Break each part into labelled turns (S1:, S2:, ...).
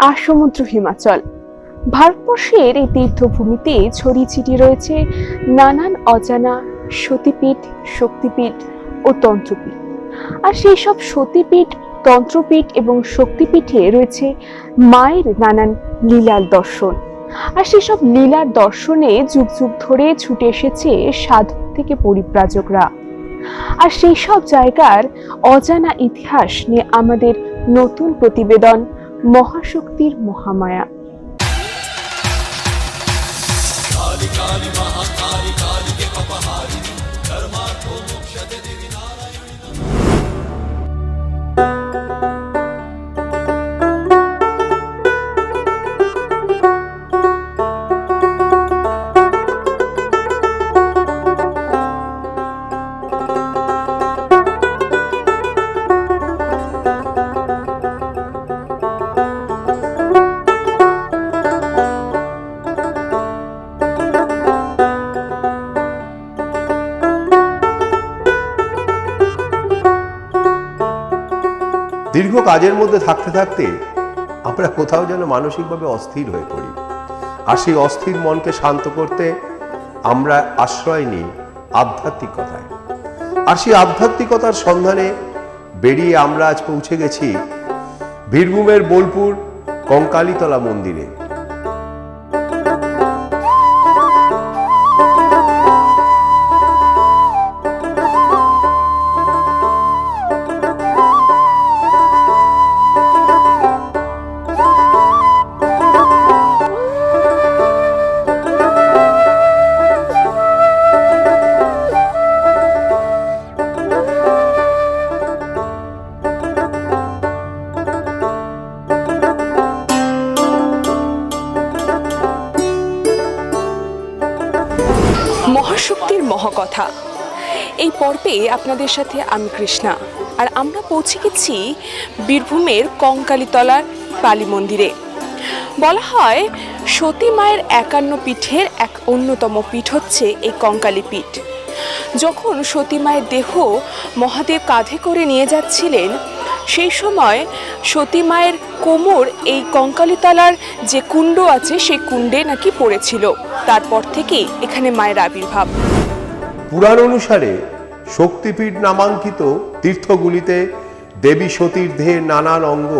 S1: আসমুদ্র হিমাচল। ভারতবর্ষের এই তীর্থভূমিতে ছড়িয়ে ছিটিয়ে রয়েছে নানান অজানা সতীপীঠ, শক্তিপীঠ ও তন্ত্রপীঠ। আর সেই সব সতীপীঠ, তন্ত্রপীঠ এবং শক্তিপীঠে রয়েছে মায়ের নানান লীলার দর্শন। আর সেসব লীলার দর্শনে যুগ যুগ ধরে ছুটে এসেছে সাধক থেকে পরিব্রাজকরা। আর সেই সব জায়গার অজানা ইতিহাস নিয়ে আমাদের নতুন প্রতিবেদন মহাশক্তির মহামায়া।
S2: কাজের মধ্যে থাকতে থাকতে আমরা কোথাও যেন মানসিকভাবে অস্থির হয়ে পড়ি। আর সেই অস্থির মনকে শান্ত করতে আমরা আশ্রয় নিই আধ্যাত্মিকতায়। আর সেই আধ্যাত্মিকতার সন্ধানে বেরিয়ে আমরা আজ পৌঁছে গেছি বীরভূমের বোলপুর কঙ্কালীতলা মন্দিরে।
S1: মহাশক্তির মহাকথা। এই পর্বে আপনাদের সাথে আমি কৃষ্ণা, আর আমরা পৌঁছে গেছি বীরভূমের কঙ্কালীতলার কালী মন্দিরে। বলা হয়, সতী মায়ের একান্ন পীঠের এক অন্যতম পীঠ হচ্ছে এই কঙ্কালী পীঠ। যখন সতী মায়ের দেহ মহাদেব কাঁধে করে নিয়ে যাচ্ছিলেন সেই সময় সতী মায়ের কোমর এই কঙ্কালীতলার যে কুণ্ড আছে, সেই কুণ্ডে নাকি পড়েছিল। তারপর থেকেই এখানে মায়ের আবির্ভাব।
S2: পুরাণ অনুসারে শক্তিপীঠ নামাঙ্কিত তীর্থগুলিতে দেবী সতীর দেহের নানান অঙ্গ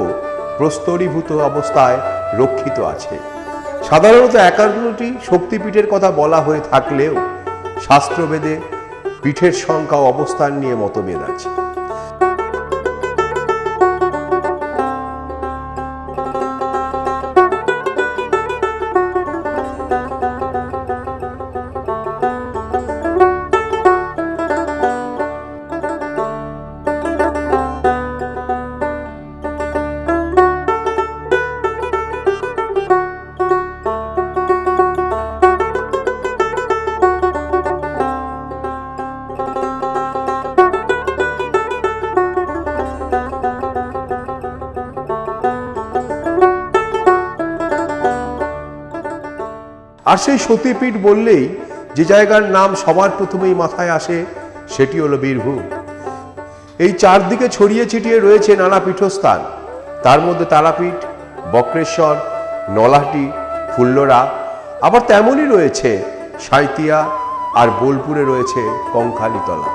S2: প্রস্তরীভূত অবস্থায় রক্ষিত আছে। সাধারণত একান্নটি শক্তিপীঠের কথা বলা হয়ে থাকলেও শাস্ত্রবেদে পীঠের সংখ্যা অবস্থান নিয়ে মতভেদ আছে। সেই সতীপীঠ বললেই যে জায়গার নাম সবার প্রথমেই মাথায় আসে, সেটি হলো বীরভূম। এই চারদিকে ছড়িয়ে ছিটিয়ে রয়েছে নানা পীঠস্থান। তার মধ্যে তারাপীঠ, বক্রেশ্বর, নলাহাটি, ফুল্লরা, আবার তেমনই রয়েছে সাঁইতিয়া আর বোলপুরে রয়েছে কঙ্কালীতলা।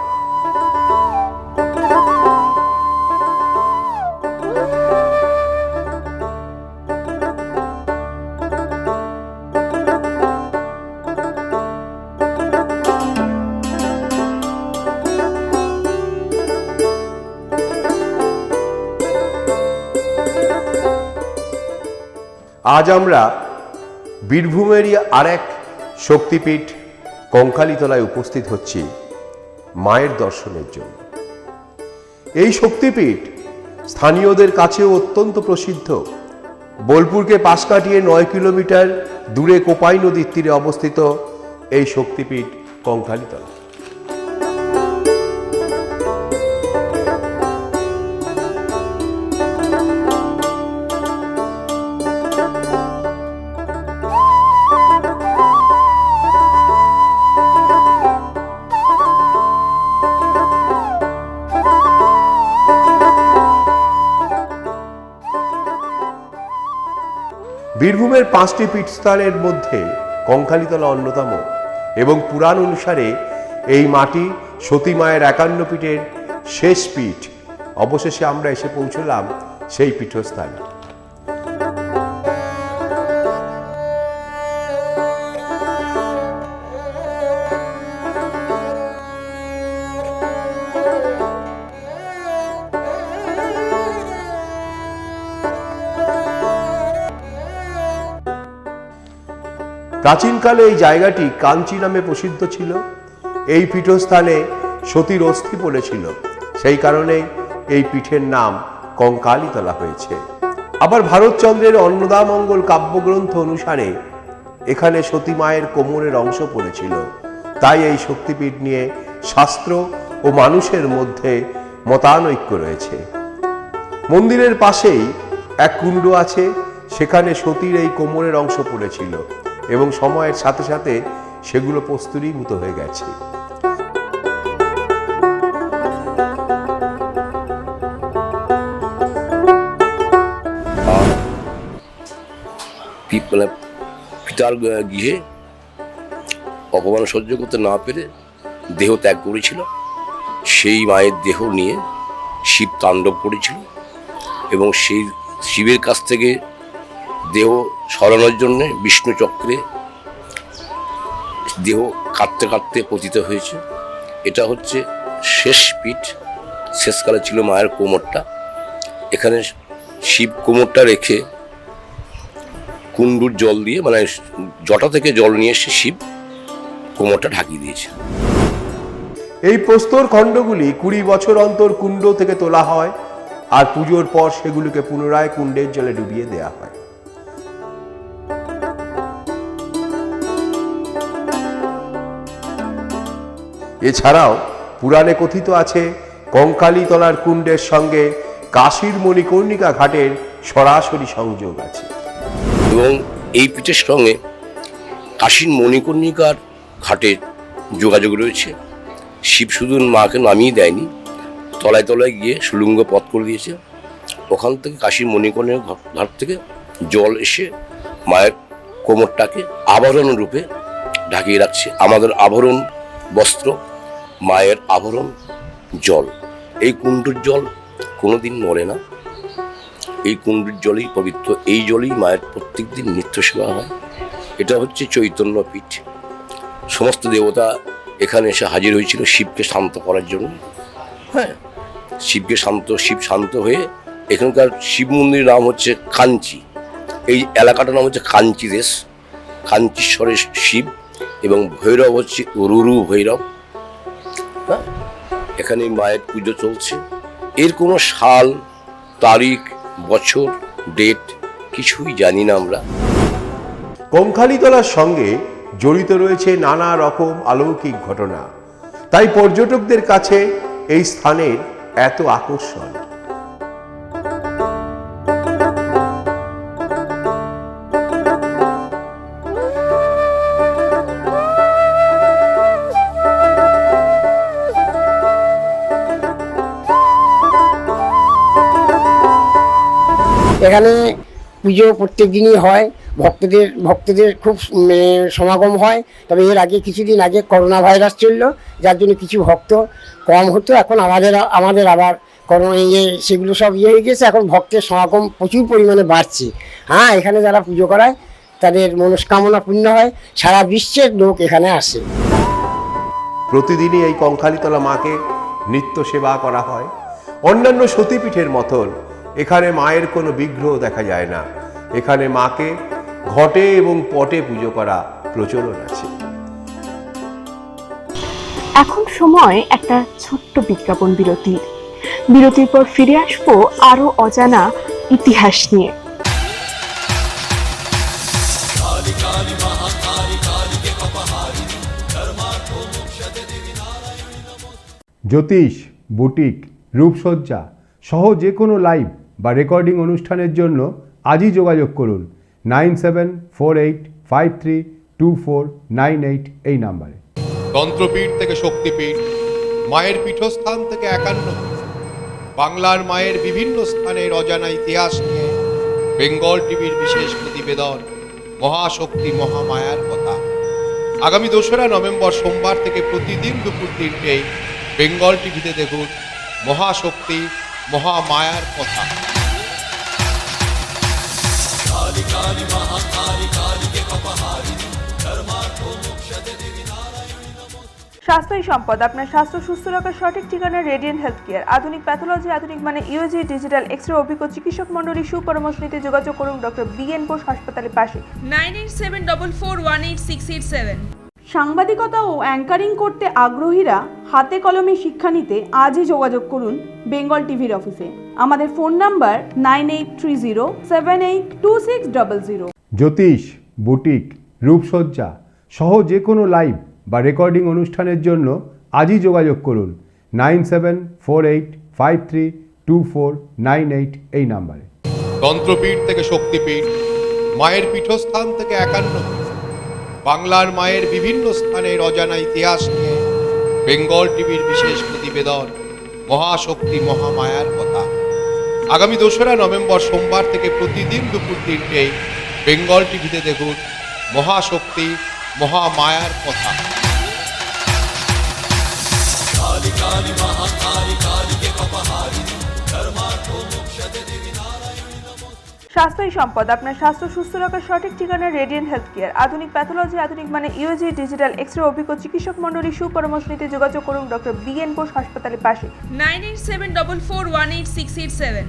S2: আজ আমরা বীরভূমেরই আরেক শক্তিপীঠ কঙ্কালীতলায় উপস্থিত হচ্ছি মায়ের দর্শনের জন্য। এই শক্তিপীঠ স্থানীয়দের কাছেও অত্যন্ত প্রসিদ্ধ। বোলপুরকে পাশ কাটিয়ে নয় কিলোমিটার দূরে কোপাই নদীর তীরে অবস্থিত এই শক্তিপীঠ কঙ্কালীতলা। বীরভূমের পাঁচটি পীঠস্থানের মধ্যে কঙ্কালীতলা অন্যতম এবং পুরাণ অনুসারে এই মাটি সতী মায়ের একান্ন পীঠের শেষ পীঠ। অবশেষে আমরা এসে পৌঁছলাম সেই পীঠস্থানে। প্রাচীনকালে এই জায়গাটি কাঞ্চি নামে প্রসিদ্ধ ছিল। এই পীঠস্থানে সতীর অস্থি পড়েছিল। সেই কারণেই এই পীঠের নাম কঙ্কালীতলা হয়েছে। আবার ভারতচন্দ্রের অন্নদামঙ্গল কাব্যগ্রন্থ অনুসারে এখানে সতী মায়ের কোমরের অংশ পড়েছিল। তাই এই শক্তিপীঠ নিয়ে শাস্ত্র ও মানুষের মধ্যে মতানৈক্য রয়েছে। মন্দিরের পাশেই এক কুণ্ড আছে, সেখানে সতীর এই কোমরের অংশ পড়েছিল। এবং সময়ের সাথে সাথে সেগুলো প্রস্তুরীভূত হয়ে গেছে।
S3: মানে পিতার গৃহে অপমান সহ্য করতে না পেরে দেহ ত্যাগ করেছিল। সেই মায়ের দেহ নিয়ে শিব তাণ্ডব করেছিল এবং সেই শিবের কাছ থেকে দেহ সরানোর জন্য বিষ্ণুচক্রে দেহ কাঁদতে কাঁদতে পতিত হয়েছে। এটা হচ্ছে শেষ পীঠ। শেষকালে ছিল মায়ের কোমরটা। এখানে শিব কোমরটা রেখে কুণ্ডুর জল দিয়ে মানে জটা থেকে জল নিয়ে এসে শিব কোমরটা ঢাকিয়ে দিয়েছে।
S2: এই প্রস্তর খণ্ডগুলি কুড়ি বছর অন্তর কুণ্ড থেকে তোলা হয়, আর পুজোর পর সেগুলিকে পুনরায় কুণ্ডের জলে ডুবিয়ে দেয়া হয়। এছাড়াও পুরাণে কথিত আছে, কঙ্কালীতলার কুণ্ডের সঙ্গে কাশীর মণিকর্ণিকা ঘাটের সরাসরি সংযোগ আছে।
S3: এবং এই পিঠের সঙ্গে কাশীর মণিকর্ণিকার ঘাটের যোগাযোগ রয়েছে। শিব শুধু মাকে নামিয়ে দেয়নি, তলায় তলায় গিয়ে সুলুঙ্গ পথ করে দিয়েছে। ওখান থেকে কাশীর মণিকর্ণিকা ঘা- ঘাট থেকে জল এসে মায়ের কোমরটাকে আবরণ রূপে ঢাকিয়ে রাখছে। আমাদের আভরণ বস্ত্র মায়ের আবরণ জল। এই কুণ্ডুর জল কোনোদিন মরে না। এই কুণ্ডুর জলই পবিত্র। এই জলই মায়ের প্রত্যেক দিন নিত্য সেবা হয়। এটা হচ্ছে চৈতন্য পীঠ। সমস্ত দেবতা এখানে এসে হাজির হয়েছিল শিবকে শান্ত করার জন্য। হ্যাঁ। শিবকে শান্ত শিব শান্ত হয়ে এখানকার শিব মন্দিরের নাম হচ্ছে কাঞ্চি এই এলাকাটার নাম হচ্ছে কাঞ্চি দেশ। কাঞ্চীশ্বরের শিব এবং ভৈরব হচ্ছে রুরু ভৈরব। হ্যাঁ? এখানে মায়ের পুজো চলছে। এর কোনো সাল, তারিখ, বছর, ডেট কিছুই জানি না আমরা।
S2: কঙ্কালীতলার সঙ্গে জড়িত রয়েছে নানা রকম অলৌকিক ঘটনা। তাই পর্যটকদের কাছে এই স্থানের এত আকর্ষণ।
S4: এখানে পুজো প্রত্যেক দিনই হয় ভক্তদের ভক্তদের খুব উম, সমাগম হয়। তবে এর আগে কিছুদিন আগে করোনা ভাইরাস চলল যার জন্য কিছু ভক্ত কম হতো। এখন আমাদের আমাদের আবার করোনা ইয়ে সেগুলো সব ইয়ে হয়ে গেছে। এখন ভক্তের সমাগম প্রচুর পরিমাণে বাড়ছে। হ্যাঁ এখানে যারা পুজো করায় তাদের মনস্কামনা পূর্ণ হয়। সারা বিশ্বের লোক এখানে আসে।
S2: প্রতিদিনই এই কঙ্কালীতলা মাকে নিত্য সেবা করা হয়। অন্যান্য সতীপীঠের মতন এখানে মায়ের কোনো বিগ্রহ দেখা যায় না। এখানে মাকে ঘটে এবং পটে পুজো করা প্রচলন আছে।
S1: এখন সময় একটা ছোট্ট বিজ্ঞাপন বিরতির। বিরতির পর ফিরে আসব আরও অজানা ইতিহাস নিয়ে।
S5: জ্যোতিষ বুটিক রূপসজ্জা সহ যে কোনো লাইভ বা রেকর্ডিং অনুষ্ঠানের জন্য আজই যোগাযোগ করুন nine seven, four eight, five three, two four, nine eight এই নাম্বারে।
S2: তন্ত্রপীঠ থেকে শক্তিপীঠ, মায়ের পীঠস্থান থেকে একান্ন। বাংলার মায়ের বিভিন্ন স্থানের অজানা ইতিহাস নিয়ে বেঙ্গল টিভির বিশেষ প্রতিবেদন, মহাশক্তি মহামায়ার কথা। আগামী দোসরা নভেম্বর সোমবার থেকে প্রতিদিন দুপুর তিনটেই বেঙ্গল টিভিতে দেখুন মহাশক্তি মহামায়ার কথা।
S6: স্বাস্থ্যই সম্পদ। আপনার স্বাস্থ্য সুস্থ রাখার সঠিক ঠিকানা রেডিয়েন্ট হেলথ কেয়ার আধুনিক প্যাথোলজি আধুনিক মানে ইউজি ডিজিটাল এক্স রে অভিজ্ঞ চিকিৎসক মন্ডলী সুপরামর্শ নিতে যোগাযোগ করুন ডক্টর বি এন বোস হাসপাতালের পাশে।
S7: Nine eight seven double four one eight six eight seven.
S6: সাংবাদিকতা ও অ্যাঙ্কারিং করতে আগ্রহীরা হাতে কলমে শিক্ষা নিতে আজই যোগাযোগ করুন বেঙ্গল টিভির অফিসে। আমাদের phone number nine eight three zero seven eight two six double zero.
S5: জ্যোতিষ বুটিক রূপসজ্জা সহ যে কোনো লাইভ বা রেকর্ডিং অনুষ্ঠানের জন্য আজই যোগাযোগ করুন nine seven four eight five three two four nine eight এই নাম্বারে।
S2: তন্ত্রপীঠ থেকে শক্তিপীঠ মায়ের পীঠস্থান থেকে একান্ন। বাংলার মায়ের বিভিন্ন স্থানের অজানা ইতিহাস নিয়ে বেঙ্গল টিভির বিশেষ প্রতিবেদন, মহাশক্তি মহামায়ার কথা। আগামী দোসরা নভেম্বর সোমবার থেকে প্রতিদিন দুপুর তিনটেই বেঙ্গল টিভিতে দেখুন মহাশক্তি মহামায়ার কথা।
S6: স্বাস্থ্যই সম্পদ। আপনার স্বাস্থ্য সুস্থ রাখার সঠিক ঠিকানা রেডিয়েন্ট হেলথ কেয়ার আধুনিক প্যাথোলজি আধুনিক মানে ইউজি ডিজিটাল এক্স রে অভিজ্ঞ চিকিৎসক মণ্ডলী সুপরামর্শ নিতে যোগাযোগ করুন ডক্টর বি এন বোস হাসপাতালের পাশে।
S7: Nine eight seven double four one eight six eight seven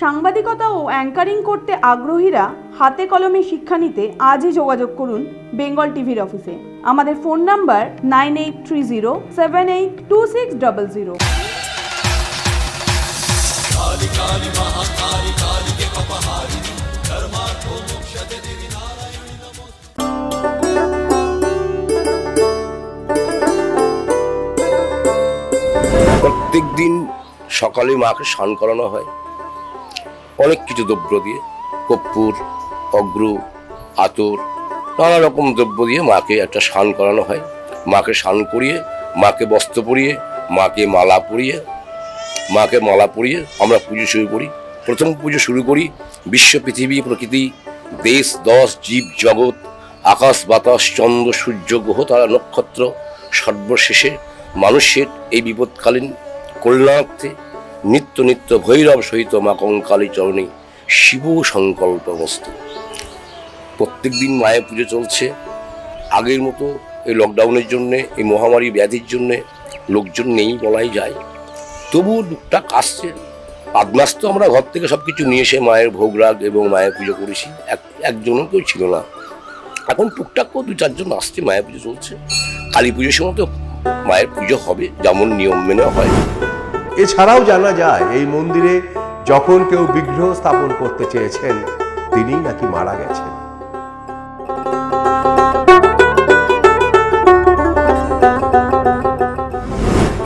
S6: সাংবাদিকতা ও অ্যাঙ্কারিং করতে আগ্রহীরা হাতে কলমে শিক্ষা নিতে আজই যোগাযোগ করুন বেঙ্গল টিভির অফিসে আমাদের phone number nine eight three zero seven eight two six double zero
S3: প্রত্যেক দিন সকালে মাকে স্নান করানো হয়। অনেক কিছু দ্রব্য দিয়ে, কর্পূর, অগ্র, আতর, নানা রকম দ্রব্য দিয়ে মাকে একটা স্নান করানো হয়। মাকে স্নান করিয়ে, মাকে বস্ত্র পরিয়ে, মাকে মালা পরিয়ে, মাকে মালা পরিয়ে আমরা পুজো শুরু করি। প্রথম পুজো শুরু করি, বিশ্ব পৃথিবী, প্রকৃতি, দেশ, দশ, জীব, জগৎ, আকাশ, বাতাস, চন্দ্র, সূর্য, গ্রহ, তারা নক্ষত্র, সর্বশেষে মানুষের এই বিপদকালীন কল্যাণার্থে নিত্য নিত্য ভৈরব সহিত মা কঙ্কালী চরণে শিব সংকল্প বস্তু। প্রত্যেক দিন মায়ের পুজো চলছে। আগের মতো এই লকডাউনের জন্যে, এই মহামারী ব্যাধির জন্যে লোকজন নেই বলাই যায়। তবুও টুকটাক আসছে আদমাস তো আমরা ঘর থেকে সব কিছু নিয়ে এসে মায়ের ভোগ রাগ এবং মায়ের পুজো করেছি। এক একজনও কেউ ছিল না। এখন টুকটাক করে দু চারজন আসছে মায়ের পুজো চলছে। কালী পুজোর সময় তো মায়ের পুজো হবে যেমন নিয়ম মেনে হয়।
S2: এছাড়াও জানা যায় এই মন্দিরে যখন কেউ বিগ্রহ স্থাপন করতে চেয়েছেন তিনিই নাকি মারা গেছেন।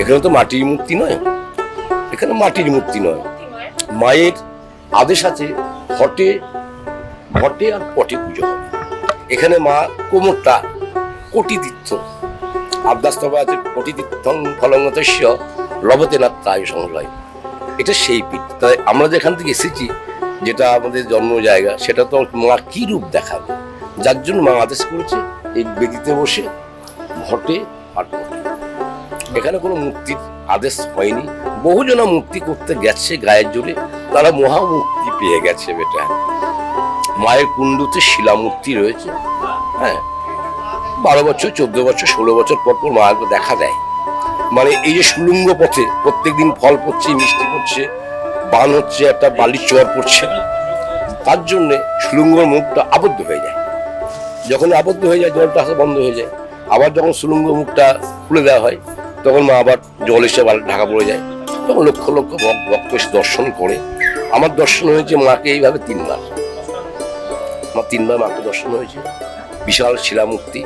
S3: এখানে তো মাটির মূর্তি নয়। এখানে মাটির মূর্তি নয়। মায়ের আদেশ আছে, ঘটে ঘটে আর পটে পুজো হবে। এখানে মা কোমরটা কোটি তীর্থ আবদাস্তবে আছে কোটি তীর্থং ফলঙ্গতস্য লবতে না তাই সংলয়। এটা সেই পীঠ। তাই আমরা যেখান থেকে এসেছি, যেটা আমাদের জন্ম জায়গা, সেটা তো মা কি রূপ দেখাবে? যার জন্য মা আদেশ করেছে, এই বেদিতে বসে ঘটে আর এখানে কোনো মূর্তির আদেশ হয়নি। বহুজনা মুক্তি করতে গেছে গায়ের জোরে, তারা মহামূর্তি পেয়ে গেছে বেটা। মায়ের কুণ্ডুতে শিলামূর্তি রয়েছে হ্যাঁ? বারো বছর, চোদ্দ বছর, ষোলো বছর পর পর মাকে দেখা দেয়। মানে এই যে সুলুঙ্গ পথে প্রত্যেকদিন ফল পড়ছে, মিষ্টি পড়ছে, বান হচ্ছে, একটা বালির চর পড়ছে, তার জন্যে সুলুঙ্গর মুখটা আবদ্ধ হয়ে যায়। যখন আবদ্ধ হয়ে যায়, জলটা আসা বন্ধ হয়ে যায়। আবার যখন সুলুঙ্গ মুখটা খুলে দেওয়া হয়, তখন মা আবার জল এসে ঢাকা পড়ে যায়। তখন লক্ষ লক্ষ ভক- ভক্ত এসে দর্শন করে। আমার দর্শন হয়েছে মাকে এইভাবে তিনবার। আমার তিনবার মাকে দর্শন হয়েছে। বিশাল শিলামূর্তি।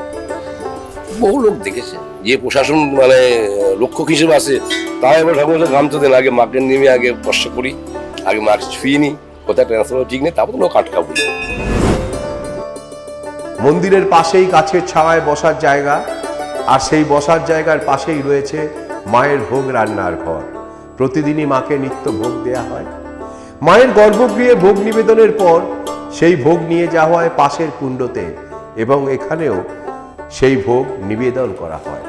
S3: বহু লোক দেখেছে। যে প্রশাসন মানে লক্ষ্য হিসেবে আছে, তাই আমরা ঠাকুর ঘামতে দেন। আগে মাকে নেমে আগে স্পর্শ করি। আগে মাকে ছুঁয়ে নিই। কোথায় ট্রান্সফার ঠিক নেই, তারপর লোক আটকাবো
S2: মন্দিরের পাশেই গাছের ছাওয়ায় বসার জায়গা, আর সেই বসার জায়গার পাশেই রয়েছে মায়ের ভোগ রান্নার ঘর। প্রতিদিনই মাকে নিত্য ভোগ দেয়া হয়। মায়ের গর্ভগৃহে ভোগ নিবেদনের পর সেই ভোগ নিয়ে যাওয়া হয় পাশের কুণ্ডতে এবং এখানেও সেই ভোগ নিবেদন করা হয়।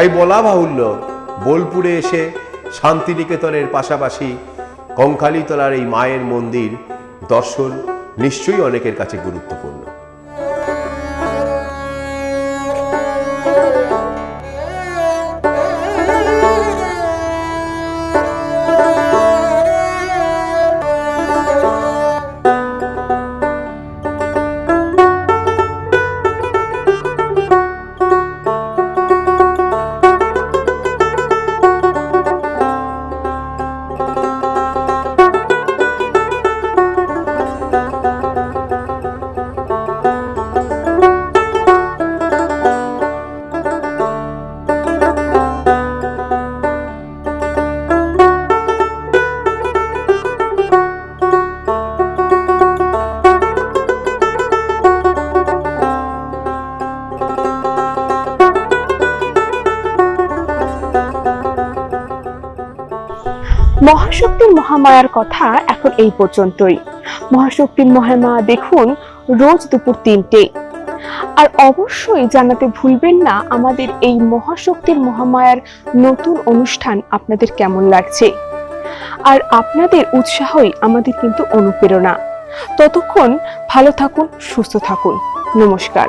S2: তাই বলা বাহুল্য, বোলপুরে এসে শান্তিনিকেতনের পাশাপাশি কঙ্কালীতলার এই মায়ের মন্দির দর্শন নিশ্চয়ই অনেকের কাছে গুরুত্বপূর্ণ।
S1: মহাশক্তির মহামায়ার কথা এখন এই পর্যন্তই। মহাশক্তির মহামা দেখুন রোজ দুপুর তিনটে। আর অবশ্যই জানাতে ভুলবেন না আমাদের এই মহাশক্তির মহামায়ার নতুন অনুষ্ঠান আপনাদের কেমন লাগছে। আর আপনাদের উৎসাহই আমাদের কিন্তু অনুপ্রেরণা। ততক্ষণ ভালো থাকুন, সুস্থ থাকুন। নমস্কার।